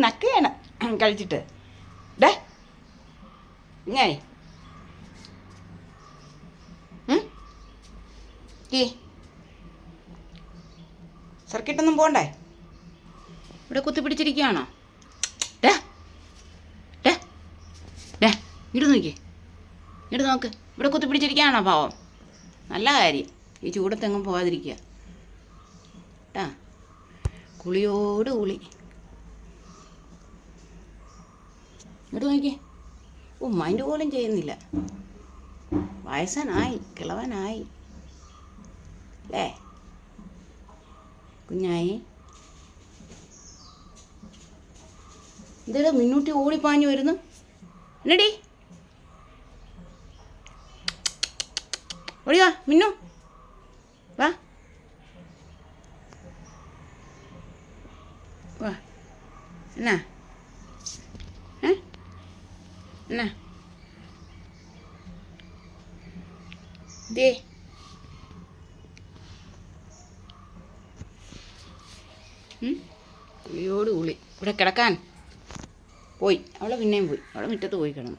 നക്കുകയാണ് കഴിച്ചിട്ട്. ഡേ. ഈ സർക്കിട്ടൊന്നും പോണ്ടേ? ഇവിടെ കുത്തി പിടിച്ചിരിക്കുകയാണോ? ഡേ. ഡേ. ഡേ. ഇങ്ങോട്ട് നോക്കി. ഇങ്ങോട്ട് നോക്ക്. ഇവിടെ കുത്തി പിടിച്ചിരിക്കുകയാണോ പാവം? നല്ല കാര്യം. ഈ ചൂടത്തെങ്ങും പോകാതിരിക്കുക കേട്ടാ കുളിയോട് കുളി. ഇങ്ങോട്ട് നോക്കിയേ. ഓ മൈൻഡ് പോലും ചെയ്യുന്നില്ല. വയസ്സനായി കിളവനായി. അല്ലേ? കുഞ്ഞായി. എന്തേടാ മുന്നൂട്ടി ഓടിപ്പാഞ്ഞു വരുന്നു. എന്നടി? ഓടിയാ മിന്നു. വാ. വാ. എന്നാ? എന്നാ ദേ കുളിയോട് കുളി ഇവിടെ കിടക്കാൻ. പോയി. അവളെ പിന്നെയും പോയി. അവളെ മുറ്റത്ത് പോയി കിടന്നു.